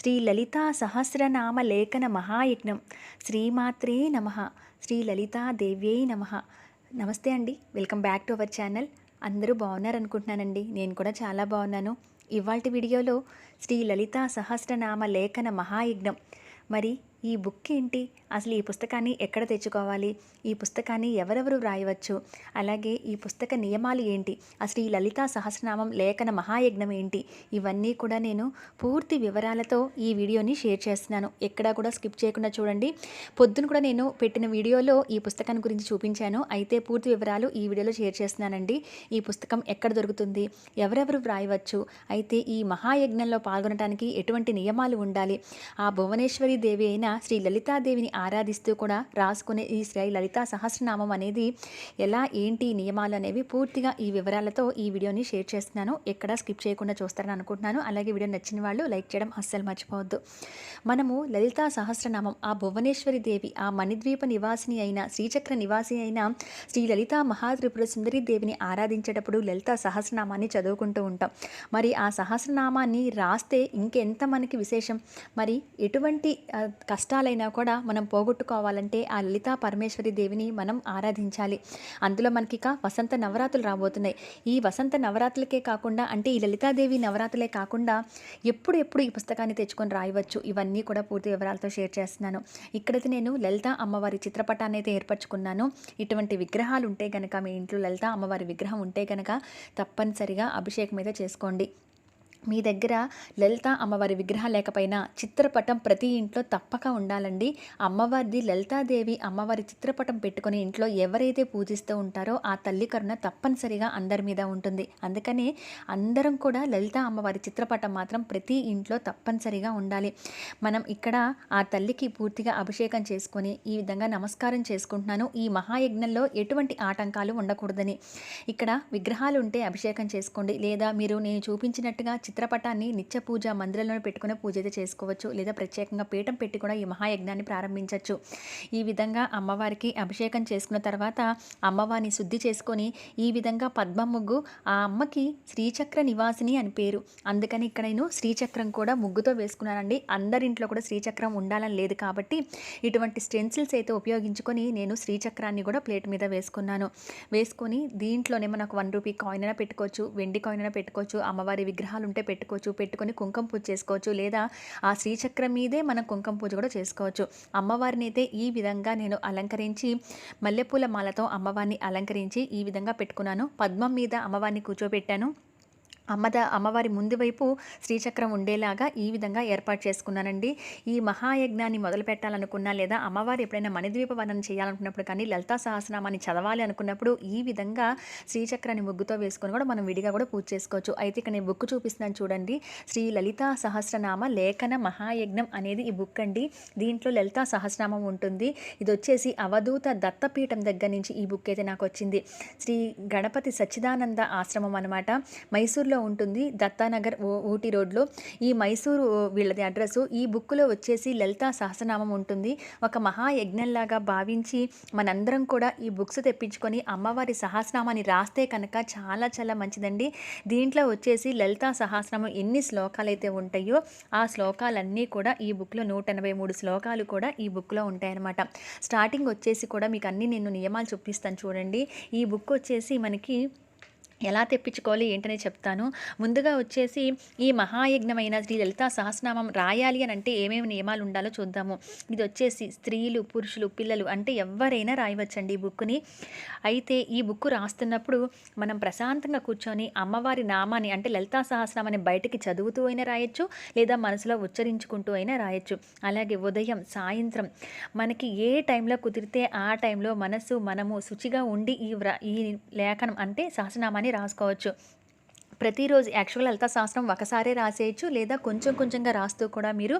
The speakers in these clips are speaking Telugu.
శ్రీ లలితా సహస్రనామ లేఖన మహాయజ్ఞం. శ్రీమాత్రే నమ. శ్రీ లలితా దేవ్యై నమ. నమస్తే అండి. Welcome back to our channel. అందరూ బాగున్నారు అనుకుంటున్నానండి నేను కూడా చాలా బాగున్నాను. ఇవాళ వీడియోలో శ్రీ లలితా సహస్రనామ లేఖన మహాయజ్ఞం. మరి ఈ బుక్ ఏంటి? అసలు ఈ పుస్తకాన్ని ఎక్కడ తెచ్చుకోవాలి? ఈ పుస్తకాన్ని ఎవరెవరు వ్రాయవచ్చు? అలాగే ఈ పుస్తక నియమాలు ఏంటి? అసలు ఈ లలితా సహస్రనామం లేఖన మహాయజ్ఞం ఏంటి? ఇవన్నీ కూడా నేను పూర్తి వివరాలతో ఈ వీడియోని షేర్ చేస్తున్నాను. ఎక్కడా కూడా స్కిప్ చేయకుండా చూడండి. పొద్దున కూడా నేను పెట్టిన వీడియోలో ఈ పుస్తకాన్ని గురించి చూపించాను. అయితే పూర్తి వివరాలు ఈ వీడియోలో షేర్ చేస్తున్నానండి. ఈ పుస్తకం ఎక్కడ దొరుకుతుంది? ఎవరెవరు వ్రాయవచ్చు? అయితే ఈ మహాయజ్ఞంలో పాల్గొనడానికి ఎటువంటి నియమాలు ఉండాలి? ఆ భువనేశ్వరి దేవి అయిన శ్రీ లలితాదేవిని ఆరాధిస్తూ కూడా రాసుకునే ఈ శ్రీ లలితా సహస్రనామం అనేది ఎలా ఏంటి నియమాలు అనేవి పూర్తిగా ఈ వివరాలతో ఈ వీడియోని షేర్ చేస్తున్నాను. ఎక్కడ స్కిప్ చేయకుండా చూస్తారని అనుకుంటున్నాను. అలాగే వీడియో నచ్చిన వాళ్ళు లైక్ చేయడం అస్సలు మర్చిపోవద్దు. మనము లలితా సహస్రనామం ఆ భువనేశ్వరి దేవి ఆ మణిద్వీప నివాసిని అయిన శ్రీచక్ర నివాసి అయిన శ్రీ లలితా మహాత్రిపుర సుందరి దేవిని ఆరాధించేటప్పుడు లలితా సహస్రనామాన్ని చదువుకుంటూ ఉంటాం. మరి ఆ సహస్రనామాన్ని రాస్తే ఇంకెంత మనకి విశేషం? మరి ఎటువంటి ఆ, కష్టాలైనా కూడా మనం పోగొట్టుకోవాలంటే ఆ లలితా పరమేశ్వరి దేవిని మనం ఆరాధించాలి. అందులో మనకి ఇక వసంత నవరాత్రులు రాబోతున్నాయి. ఈ వసంత నవరాత్రులకే కాకుండా అంటే ఈ లలితాదేవి నవరాత్రులే కాకుండా ఎప్పుడు ఎప్పుడు ఈ పుస్తకాన్ని తెచ్చుకొని రాయవచ్చు. ఇవన్నీ కూడా పూర్తి వివరాలతో షేర్ చేస్తున్నాను. ఇక్కడైతే నేను లలిత అమ్మవారి చిత్రపటాన్ని అయితే ఏర్పరచుకున్నాను. ఇటువంటి విగ్రహాలు ఉంటే గనక మీ ఇంట్లో లలిత అమ్మవారి విగ్రహం ఉంటే గనక తప్పనిసరిగా అభిషేకం అయితే చేసుకోండి. మీ దగ్గర లలిత అమ్మవారి విగ్రహం లేకపోయినా చిత్రపటం ప్రతి ఇంట్లో తప్పక ఉండాలండి. అమ్మవారిది లలితాదేవి అమ్మవారి చిత్రపటం పెట్టుకుని ఇంట్లో ఎవరైతే పూజిస్తూ ఉంటారో ఆ తల్లి కరుణ తప్పనిసరిగా అందరి మీద ఉంటుంది. అందుకని అందరం కూడా లలిత అమ్మవారి చిత్రపటం మాత్రం ప్రతి ఇంట్లో తప్పనిసరిగా ఉండాలి. మనం ఇక్కడ ఆ తల్లికి పూర్తిగా అభిషేకం చేసుకొని ఈ విధంగా నమస్కారం చేసుకుంటున్నాను. ఈ మహాయజ్ఞంలో ఎటువంటి ఆటంకాలు ఉండకూడదని. ఇక్కడ విగ్రహాలు ఉంటే అభిషేకం చేసుకోండి. లేదా మీరు నేను చూపించినట్టుగా చిత్రపటాన్ని నిత్య పూజ మందిరంలో పెట్టుకుని పూజ అయితే చేసుకోవచ్చు. లేదా ప్రత్యేకంగా పీఠం పెట్టి కూడా ఈ మహాయజ్ఞాన్ని ప్రారంభించవచ్చు ఈ విధంగా అమ్మవారికి అభిషేకం చేసుకున్న తర్వాత అమ్మవారిని శుద్ధి చేసుకొని ఈ విధంగా పద్మ ముగ్గు ఆ అమ్మకి శ్రీచక్ర నివాసిని అని పేరు. అందుకని ఇక్కడ నేను శ్రీచక్రం కూడా ముగ్గుతో వేసుకున్నానండి. అందరింట్లో కూడా శ్రీచక్రం ఉండాలని లేదు కాబట్టి ఇటువంటి స్టెన్సిల్స్ అయితే ఉపయోగించుకొని నేను శ్రీచక్రాన్ని కూడా ప్లేట్ మీద వేసుకున్నాను. వేసుకొని దీంట్లోనే మనకు వన్ రూపీ కాయిన్ అయినా పెట్టుకోవచ్చు వెండి కాయిన్ అయినా పెట్టుకోవచ్చు అమ్మవారి విగ్రహాలు ఉంటే పెట్టుకోవచ్చు పెట్టుకొని కుంకుమ పూజ చేసుకోవచ్చు లేదా ఆ శ్రీచక్రం మీదే మనం కుంకుమ పూజ కూడా చేసుకోవచ్చు. అమ్మవారిని అయితే ఈ విధంగా నేను అలంకరించి మల్లెపూల మాలతో అమ్మవారిని అలంకరించి ఈ విధంగా పెట్టుకున్నాను. పద్మం మీద అమ్మవారిని కూర్చోబెట్టాను. అమ్మద అమ్మవారి ముందు వైపు శ్రీచక్రం ఉండేలాగా ఈ విధంగా ఏర్పాటు చేసుకున్నానండి. ఈ మహాయజ్ఞాన్ని మొదలు పెట్టాలనుకున్నా లేదా అమ్మవారు ఎప్పుడైనా మణిద్వీప వర్ణన చేయాలనుకున్నప్పుడు కానీ లలితా సహస్రనామాన్ని చదవాలి అనుకున్నప్పుడు ఈ విధంగా శ్రీచక్రాన్ని ముగ్గుతో వేసుకొని కూడా మనం విడిగా కూడా పూజ చేసుకోవచ్చు. అయితే ఇక్కడ నేను బుక్ చూపిస్తున్నాను చూడండి. శ్రీ లలితా సహస్రనామ లేఖన మహాయజ్ఞం అనేది ఈ బుక్ అండి. దీంట్లో లలితా సహస్రనామం ఉంటుంది. ఇది వచ్చేసి అవధూత దత్తపీఠం దగ్గర నుంచి ఈ బుక్ అయితే నాకు వచ్చింది. శ్రీ గణపతి సచ్చిదానంద ఆశ్రమం అనమాట మైసూర్లో ఉంటుంది. దత్తానగర్ ఊటీ రోడ్లో. ఈ మైసూరు వీళ్ళది అడ్రస్ ఈ బుక్లో వచ్చేసి లలితా సహస్రనామం ఉంటుంది. ఒక మహాయజ్ఞంలాగా భావించి మనందరం కూడా ఈ బుక్స్ తెప్పించుకొని అమ్మవారి సహస్రనామాన్ని రాస్తే కనుక చాలా చాలా మంచిదండి. దీంట్లో వచ్చేసి లలితా సహస్రనామం ఎన్ని శ్లోకాలు అయితే ఉంటాయో ఆ శ్లోకాలన్నీ కూడా ఈ బుక్లో నూట ఎనభై మూడు శ్లోకాలు కూడా ఈ బుక్లో ఉంటాయన్నమాట. స్టార్టింగ్ వచ్చేసి కూడా మీకు అన్ని నేను నియమాలు చూపిస్తాను చూడండి. ఈ బుక్ వచ్చేసి మనకి ఎలా తెప్పించుకోవాలి ఏంటనే చెప్తాను. ముందుగా వచ్చేసి ఈ మహాయజ్ఞమైన శ్రీ లలితా సహస్రనామం రాయాలి అని అంటే ఏమేమి నియమాలు ఉండాలో చూద్దాము. ఇది వచ్చేసి స్త్రీలు పురుషులు పిల్లలు అంటే ఎవరైనా రాయవచ్చండి ఈ బుక్ని అయితే ఈ బుక్ రాస్తున్నప్పుడు మనం ప్రశాంతంగా కూర్చొని అమ్మవారి నామాన్ని అంటే లలితా సహస్రనామాన్ని బయటికి చదువుతూ అయినా రాయొచ్చు లేదా మనసులో ఉచ్చరించుకుంటూ అయినా రాయొచ్చు. అలాగే ఉదయం సాయంత్రం మనకి ఏ టైంలో కుదిరితే ఆ టైంలో మనసు మనము శుచిగా ఉండి ఈ వ్ర ఈ లేఖనం అంటే సహస్రనామాన్ని రాసుకోవచ్చు. ప్రతిరోజు యాక్చువల్ లలిత శాస్త్రం ఒకసారే రాసేయచ్చు లేదా కొంచెం కొంచెంగా రాస్తూ కూడా మీరు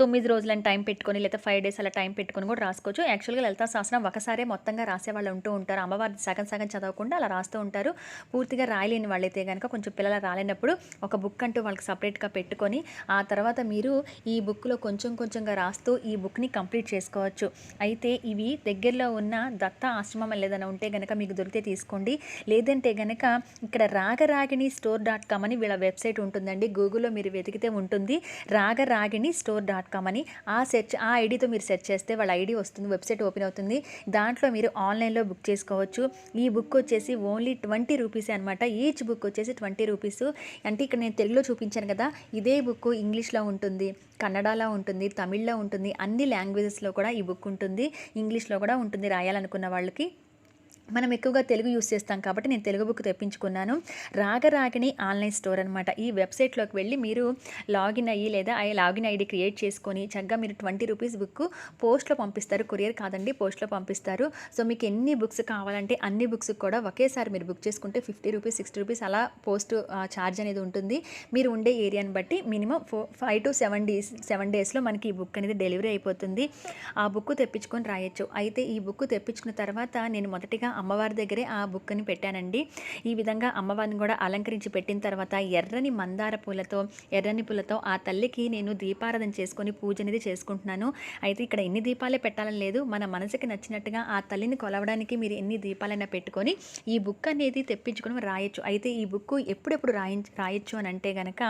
తొమ్మిది రోజులని టైం పెట్టుకొని లేదా ఫైవ్ డేస్ అలా టైం పెట్టుకొని కూడా రాసుకోవచ్చు. యాక్చువల్గా లలిత శాస్త్రం ఒకసారే మొత్తంగా రాసేవాళ్ళు ఉంటూ ఉంటారు. అమ్మవారి సగం సగం చదవకుండా అలా రాస్తూ ఉంటారు. పూర్తిగా రాయలేని వాళ్ళైతే కనుక కొంచెం పిల్లలు రాలేనప్పుడు ఒక బుక్ అంటూ వాళ్ళకి సపరేట్గా పెట్టుకొని ఆ తర్వాత మీరు ఈ బుక్లో కొంచెం కొంచెంగా రాస్తూ ఈ బుక్ని కంప్లీట్ చేసుకోవచ్చు. అయితే ఇవి దగ్గరలో ఉన్న దత్త ఆశ్రమం ఏదైనా ఉంటే కనుక మీకు దొరికితే తీసుకోండి. లేదంటే కనుక ఇక్కడ Ragaragini store store dot com అని వీళ్ళ వెబ్సైట్ ఉంటుందండి. గూగుల్లో మీరు వెతికితే ఉంటుంది. రాగ రాగిణి స్టోర్ డాట్ కామ్ అని. ఆ సెర్చ్ ఆ ఐడితో మీరు సెర్చ్ చేస్తే వాళ్ళ ఐడి వస్తుంది వెబ్సైట్ ఓపెన్ అవుతుంది. దాంట్లో మీరు ఆన్లైన్లో బుక్ చేసుకోవచ్చు. ఈ బుక్ వచ్చేసి ఓన్లీ ట్వంటీ రూపీస్ అనమాట ఈచ్ బుక్ వచ్చేసి ట్వంటీ రూపీస్. అంటే ఇక్కడ నేను తెలుగులో చూపించాను కదా ఇదే బుక్ ఇంగ్లీష్లో ఉంటుంది కన్నడలో ఉంటుంది తమిళ్ళో ఉంటుంది అన్ని లాంగ్వేజెస్లో కూడా ఈ బుక్ ఉంటుంది. ఇంగ్లీష్లో కూడా ఉంటుంది రాయాలనుకున్న వాళ్ళకి. మనం ఎక్కువగా తెలుగు యూస్ చేస్తాం కాబట్టి నేను తెలుగు బుక్ తెప్పించుకున్నాను. రాగరాగిణి ఆన్లైన్ స్టోర్ అనమాట ఈ వెబ్సైట్లోకి వెళ్ళి మీరు లాగిన్ అయ్యి లేదా ఆ లాగిన్ ఐడి క్రియేట్ చేసుకొని చక్కగా మీరు ట్వంటీ రూపీస్ బుక్ పోస్ట్లో పంపిస్తారు. కొరియర్ కాదండి పోస్ట్లో పంపిస్తారు. సో మీకు ఎన్ని బుక్స్ కావాలంటే అన్ని బుక్స్ కూడా ఒకేసారి మీరు బుక్ చేసుకుంటే ఫిఫ్టీ రూపీస్ సిక్స్టీ రూపీస్ అలా పోస్ట్ ఛార్జ్ అనేది ఉంటుంది. మీరు ఉండే ఏరియాని బట్టి minimum four five to seven days seven డేస్లో మనకి ఈ బుక్ అనేది డెలివరీ అయిపోతుంది. ఆ బుక్ తెప్పించుకొని రాయొచ్చు. అయితే ఈ బుక్ తెప్పించుకున్న తర్వాత నేను మొదటిగా అమ్మవారి దగ్గరే ఆ బుక్ని పెట్టానండి. ఈ విధంగా అమ్మవారిని కూడా అలంకరించి పెట్టిన తర్వాత ఎర్రని మందార పూలతో ఎర్రని పూలతో ఆ తల్లికి నేను దీపారాధన చేసుకొని పూజ అనేది చేసుకుంటున్నాను. అయితే ఇక్కడ ఎన్ని దీపాలే పెట్టాలని లేదు. మన మనసుకి నచ్చినట్టుగా ఆ తల్లిని కొలవడానికి మీరు ఎన్ని దీపాలైనా పెట్టుకొని ఈ బుక్ అనేది తెప్పించుకొని రాయొచ్చు. అయితే ఈ బుక్ ఎప్పుడెప్పుడు రాయి రాయొచ్చు అని అంటే గనక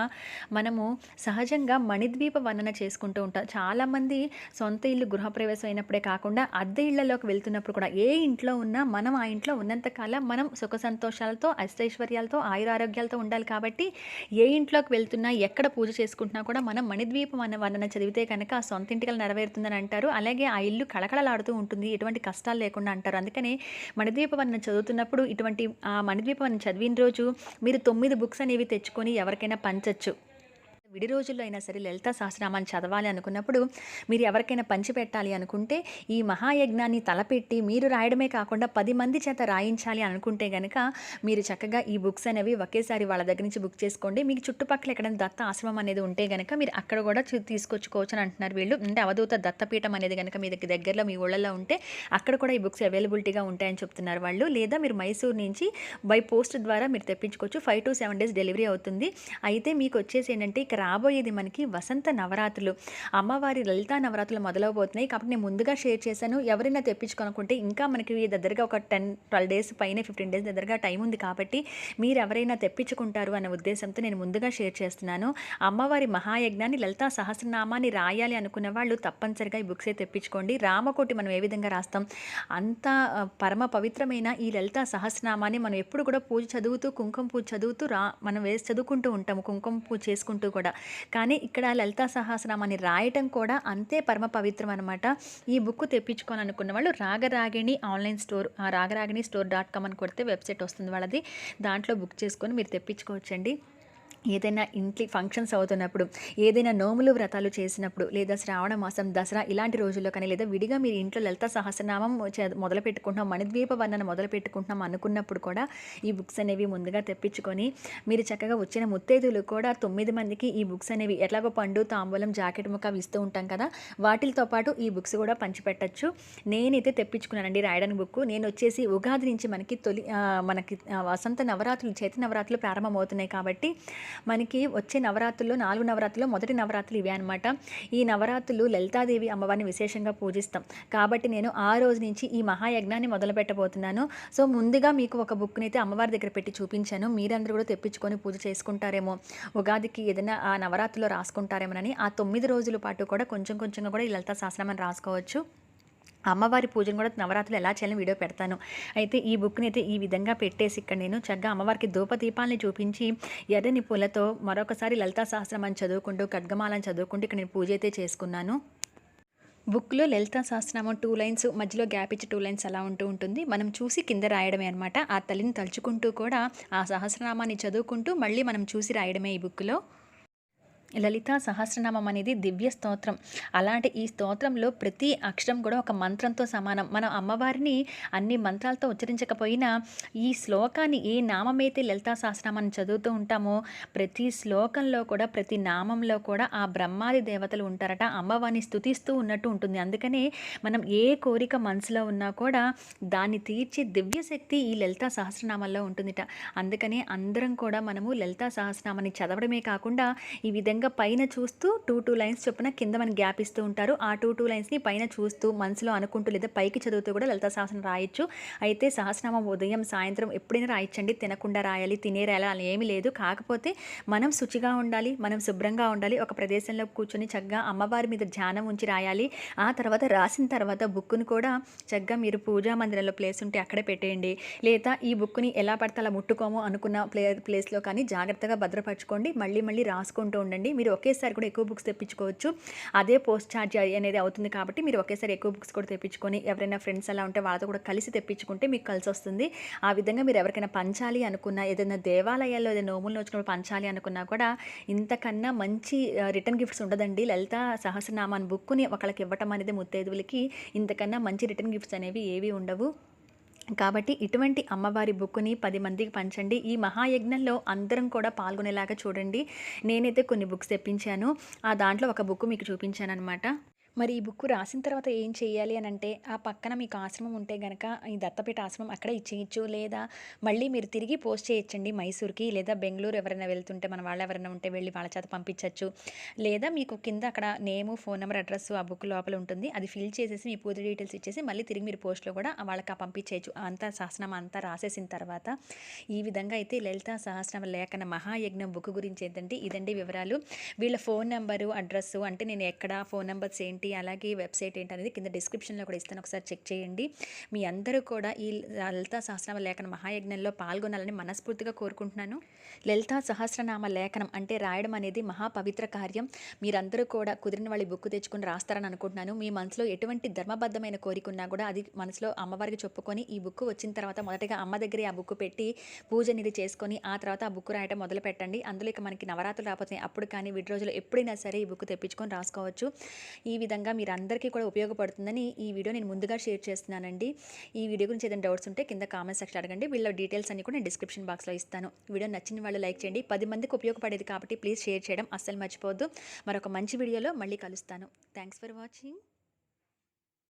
మనము సహజంగా మణిద్వీప వర్ణన చేసుకుంటూ ఉంటాం. చాలామంది సొంత ఇల్లు గృహప్రవేశం అయినప్పుడే కాకుండా అద్దె ఇళ్ళలోకి వెళ్తున్నప్పుడు కూడా ఏ ఇంట్లో ఉన్నా మనం ఆ ఇంట్లో ఉన్నంతకాలం మనం సుఖ సంతోషాలతో అష్టైశ్వర్యాలతో ఆయురారోగ్యాలతో ఉండాలి కాబట్టి ఏ ఇంట్లోకి వెళ్తున్నా ఎక్కడ పూజ చేసుకుంటున్నా కూడా మనం మణిద్వీపం అన్న వర్ణన చదివితే కనుక ఆ సొంత ఇంటికలు నెరవేరుతుందని అంటారు. అలాగే ఆ ఇల్లు కళకళలాడుతూ ఉంటుంది. ఎటువంటి కష్టాలు లేకుండా అంటారు. అందుకనే మణిద్వీప వర్ణన చదువుతున్నప్పుడు ఇటువంటి ఆ మణిద్వీప వర్ణన చదివిన రోజు మీరు తొమ్మిది బుక్స్ అనేవి తెచ్చుకొని ఎవరికైనా పంచచ్చు. విడి రోజుల్లో అయినా సరే లలిత సహస్రనామాన్ని చదవాలి అనుకున్నప్పుడు మీరు ఎవరికైనా పంచిపెట్టాలి అనుకుంటే ఈ మహాయజ్ఞాన్ని తలపెట్టి మీరు రాయడమే కాకుండా పది మంది చేత రాయించాలి అనుకుంటే గనక మీరు చక్కగా ఈ బుక్స్ అనేవి ఒకేసారి వాళ్ళ దగ్గర నుంచి బుక్ చేసుకోండి. మీకు చుట్టుపక్కల ఎక్కడైనా దత్త ఆశ్రమం అనేది ఉంటే గనక మీరు అక్కడ కూడా చూ- తీసుకొచ్చుకోవచ్చు అని అంటున్నారు వీళ్ళు. అంటే అవధూత దత్తపీఠం అనేది కనుక మీ దగ్గర దగ్గరలో మీ ఊళ్ళల్లో ఉంటే అక్కడ కూడా ఈ బుక్స్ అవైలబిలిటీగా ఉంటాయని చెప్తున్నారు వాళ్ళు. లేదా మీరు మైసూర్ నుంచి బై పోస్ట్ ద్వారా మీరు తెప్పించుకోవచ్చు. Five to seven days delivery అవుతుంది. అయితే మీకు వచ్చేసి ఏంటంటే ఇక్కడ రాబోయేది మనకి వసంత నవరాత్రులు. అమ్మవారి లలితా నవరాత్రులు మొదలవబోతున్నాయి. కాబట్టి నేను ముందుగా షేర్ చేశాను. ఎవరైనా తెప్పించుకోనుకుంటే ఇంకా మనకి దగ్గరగా ఒక టెన్ ట్వెల్వ్ డేస్ పైన ఫిఫ్టీన్ డేస్ దగ్గరగా టైం ఉంది కాబట్టి మీరు ఎవరైనా తెప్పించుకుంటారు అనే ఉద్దేశంతో నేను ముందుగా షేర్ చేస్తున్నాను. అమ్మవారి మహాయజ్ఞాన్ని లలితా సహస్రనామాన్ని రాయాలి అనుకున్న వాళ్ళు తప్పనిసరిగా ఈ బుక్సే తెప్పించుకోండి. రామకోటి మనం ఏ విధంగా రాస్తాం? అంత పరమ పవిత్రమైన ఈ లలితా సహస్రనామాన్ని మనం ఎప్పుడు కూడా పూజ చదువుతూ కుంకుమ పూజ చదువుతూ రా మనం వేసి చదువుకుంటూ ఉంటాము. కుంకుమ పూజ చేసుకుంటూ కూడా. కానీ ఇక్కడ లలితా సహస్రనామాన్ని రాయటం కూడా అంతే పరమ పవిత్రం అనమాట ఈ బుక్ తెప్పించుకోవాలనుకున్న వాళ్ళు Ragaragini online store Ragaragini store dot com అని కొడితే వెబ్సైట్ వస్తుంది వాళ్ళది. దాంట్లో బుక్ చేసుకొని మీరు తెప్పించుకోవచ్చండి. ఏదైనా ఇంట్లో ఫంక్షన్స్ అవుతున్నప్పుడు ఏదైనా నోములు వ్రతాలు చేసినప్పుడు లేదా శ్రావణ మాసం దసరా ఇలాంటి రోజుల్లో కానీ లేదా విడిగా మీరు ఇంట్లో లలిత సహస్రనామం చే- మొదలు పెట్టుకుంటున్నాం మణిద్వీప వర్ణన మొదలు పెట్టుకుంటున్నాం అనుకున్నప్పుడు కూడా ఈ బుక్స్ అనేవి ముందుగా తెప్పించుకొని మీరు చక్కగా వచ్చిన ముత్తైదులు కూడా తొమ్మిది మందికి ఈ బుక్స్ అనేవి ఎట్లాగో పండు తాంబూలం జాకెట్ ముఖ ఇస్తూ ఉంటాం కదా వాటితో పాటు ఈ బుక్స్ కూడా పంచిపెట్టచ్చు. నేనైతే తెప్పించుకున్నానండి రాయడానికి బుక్ నేను వచ్చేసి ఉగాది నుంచి మనకి తొలి మనకి వసంత నవరాత్రులు చేతి నవరాత్రులు ప్రారంభమవుతున్నాయి కాబట్టి మనకి వచ్చే నవరాత్రుల్లో నాలుగు నవరాత్రుల్లో మొదటి నవరాత్రులు ఇవే అనమాట ఈ నవరాత్రులు లలితాదేవి అమ్మవారిని విశేషంగా పూజిస్తాం. కాబట్టి నేను ఆ రోజు నుంచి ఈ మహాయజ్ఞాన్ని మొదలు పెట్టబోతున్నాను. సో ముందుగా మీకు ఒక బుక్ని అయితే అమ్మవారి దగ్గర పెట్టి చూపించాను. మీరందరూ కూడా తెప్పించుకొని పూజ చేసుకుంటారేమో. ఉగాదికి ఏదైనా ఆ నవరాత్రిలో రాసుకుంటారేమోనని ఆ తొమ్మిది రోజుల పాటు కూడా కొంచెం కొంచెంగా కూడా ఈ లలితా సహస్రనామాన్ని రాసుకోవచ్చు. అమ్మవారి పూజను కూడా నవరాత్రులు ఎలా చేయాలని వీడియో పెడతాను. అయితే ఈ బుక్ని అయితే ఈ విధంగా పెట్టేసి ఇక్కడ నేను చక్కగా అమ్మవారికి ధూపదీపాలని చూపించి ఎర్రని పూలతో మరొకసారి లలితా సహస్రమాన్ని చదువుకుంటూ ఖడ్గమాలని చదువుకుంటూ ఇక్కడ నేను పూజ అయితే చేసుకున్నాను. బుక్లో లలితా సహస్రనామం టూ లైన్స్ మధ్యలో గ్యాప్ ఇచ్చి టూ లైన్స్ అలా ఉంటూ ఉంటుంది. మనం చూసి కింద రాయడమే అనమాట ఆ తల్లిని తలుచుకుంటూ కూడా ఆ సహస్రనామాన్ని చదువుకుంటూ మళ్ళీ మనం చూసి రాయడమే ఈ బుక్లో. లలితా సహస్రనామం అనేది దివ్య స్తోత్రం. అలాంటి ఈ స్తోత్రంలో ప్రతి అక్షరం కూడా ఒక మంత్రంతో సమానం. మనం అమ్మవారిని అన్ని మంత్రాలతో ఉచ్చరించకపోయినా ఈ శ్లోకాన్ని ఏ నామమైతే లలితా సహస్రనామాన్ని చదువుతూ ఉంటామో ప్రతి శ్లోకంలో కూడా ప్రతి నామంలో కూడా ఆ బ్రహ్మాది దేవతలు ఉంటారట. అమ్మవారిని స్తుతిస్తూ ఉన్నట్టు ఉంటుంది. అందుకనే మనం ఏ కోరిక మనసులో ఉన్నా కూడా దాన్ని తీర్చే దివ్య శక్తి ఈ లలితా సహస్రనామాల్లో ఉంటుందిట. అందుకనే అందరం కూడా మనము లలితా సహస్రనామాన్ని చదవడమే కాకుండా ఈ విధంగా ఇంకా పైన చూస్తూ టూ టూ లైన్స్ చొప్పున కింద మనకి గ్యాప్ ఇస్తూ ఉంటారు. ఆ టూ టూ లైన్స్ని పైన చూస్తూ మనసులో అనుకుంటూ లేదా పైకి చదువుతూ కూడా లలిత సహస్రం రాయొచ్చు. అయితే సహస్రనామం ఉదయం సాయంత్రం ఎప్పుడైనా రాయొచ్చండి. తినకుండా రాయాలి తినే రాయాలి అలా ఏమీ లేదు. కాకపోతే మనం శుచిగా ఉండాలి మనం శుభ్రంగా ఉండాలి ఒక ప్రదేశంలో కూర్చొని చక్కగా అమ్మవారి మీద ధ్యానం ఉంచి రాయాలి. ఆ తర్వాత రాసిన తర్వాత బుక్ను కూడా చక్కగా మీరు పూజా మందిరంలో ప్లేస్ ఉంటే అక్కడే పెట్టేయండి. లేదా ఈ బుక్ని ఎలా పడితే అలా ముట్టుకోము అనుకున్న ప్లే ప్లేస్లో కానీ జాగ్రత్తగా భద్రపరచుకోండి. మళ్ళీ మళ్ళీ రాసుకుంటూ ఉండండి. మీరు ఒకేసారి కూడా ఎక్కువ బుక్స్ తెప్పించుకోవచ్చు. అదే పోస్ట్ ఛార్జ్ అనేది అవుతుంది కాబట్టి మీరు ఒకేసారి ఎక్కువ బుక్స్ కూడా తెప్పించుకొని ఎవరైనా ఫ్రెండ్స్ అలా ఉంటే వాళ్ళతో కూడా కలిసి తెప్పించుకుంటే మీకు కలిసి వస్తుంది. ఆ విధంగా మీరు ఎవరికైనా పంచాలి అనుకున్నా ఏదైనా దేవాలయాల్లో ఏదైనా నోములు నోచుకుని పంచాలి అనుకున్నా కూడా ఇంతకన్నా మంచి రిటర్న్ గిఫ్ట్స్ ఉండదండి. లలిత సహస్రనామాన్ బుక్ని ఒకళ్ళకి ఇవ్వటం అనేది ముత్తైదువులకి ఇంతకన్నా మంచి రిటర్న్ గిఫ్ట్స్ అనేవి ఏవి ఉండవు. కాబట్టి ఇటువంటి అమ్మవారి బుక్ని పది మందికి పంచండి. ఈ మహాయజ్ఞంలో అందరం కూడా పాల్గొనేలాగా చూడండి. నేనైతే కొన్ని బుక్స్ తెప్పించాను. ఆ దాంట్లో ఒక బుక్ మీకు చూపించాను అనమాట మరి ఈ బుక్ రాసిన తర్వాత ఏం చేయాలి అని అంటే ఆ పక్కన మీకు ఆశ్రమం ఉంటే గనక ఈ దత్తపీఠ ఆశ్రమం అక్కడ ఇచ్చేయచ్చు. లేదా మళ్ళీ మీరు తిరిగి పోస్ట్ చేయొచ్చండి మైసూర్కి లేదా బెంగళూరు ఎవరైనా వెళ్తుంటే మన వాళ్ళు ఎవరైనా ఉంటే వెళ్ళి వాళ్ళ చేత పంపించవచ్చు లేదా మీకు కింద అక్కడ నేము ఫోన్ నెంబర్ అడ్రస్ ఆ బుక్ లోపల ఉంటుంది. అది ఫిల్ చేసేసి మీ పూర్తి డీటెయిల్స్ ఇచ్చేసి మళ్ళీ తిరిగి మీరు పోస్ట్లో కూడా వాళ్ళకి పంపించేయచ్చు. అంతా సహస్రనామం అంతా రాసేసిన తర్వాత ఈ విధంగా అయితే లలిత సహస్రనామ లేఖన మహాయజ్ఞం బుక్ గురించి ఏంటంటే ఇదండి వివరాలు. వీళ్ళ ఫోన్ నెంబరు అడ్రస్సు అంటే నేను ఎక్కడ ఫోన్ నెంబర్స్ ఏంటి అలాగే వెబ్సైట్ ఏంటి అనేది కింద డిస్క్రిప్షన్లో కూడా ఇస్తాను. ఒకసారి చెక్ చేయండి. మీ అందరూ కూడా ఈ లలితా సహస్రనామ లేఖన మహాయజ్ఞంలో పాల్గొనాలని మనస్ఫూర్తిగా కోరుకుంటున్నాను. లలితా సహస్రనామ లేఖనం అంటే రాయడం అనేది మహా పవిత్ర కార్యం. మీరందరూ కూడా కుదిరిన వాళ్ళు బుక్ తెచ్చుకొని రాస్తారని అనుకుంటున్నాను. మీ మనసులో ఎటువంటి ధర్మబద్ధమైన కోరిక ఉన్నా కూడా అది మనసులో అమ్మవారికి చెప్పుకొని ఈ బుక్ వచ్చిన తర్వాత మొదటగా అమ్మ దగ్గరే ఆ బుక్ పెట్టి పూజ అనేది చేసుకొని ఆ తర్వాత ఆ బుక్ రాయటం మొదలు పెట్టండి. అందులో ఇక మనకి నవరాత్రులు రాకపోతే అప్పుడు కానీ విడి రోజులు ఎప్పుడైనా సరే ఈ బుక్ తెప్పించుకొని రాసుకోవచ్చు. ఈ విధంగా మీరు అందరికీ కూడా ఉపయోగపడుతుందని ఈ వీడియో నేను ముందుగా షేర్ చేస్తున్నానండి. ఈ వీడియో గురించి ఏదైనా డౌట్స్ ఉంటే కింద కామెంట్ సెక్షన్ అడగండి. వీళ్ళ డీటెయిల్స్ అన్ని కూడా నేను డిస్క్రిప్షన్ బాక్స్లో ఇస్తాను. వీడియో నచ్చిన వాళ్ళు లైక్ చేయండి. పది మందికి ఉపయోగపడేది కాబట్టి ప్లీజ్ షేర్ చేయడం అస్సలు మర్చిపోవద్దు. మరొక మంచి వీడియోలో మళ్ళీ కలుస్తాను. Thanks for watching.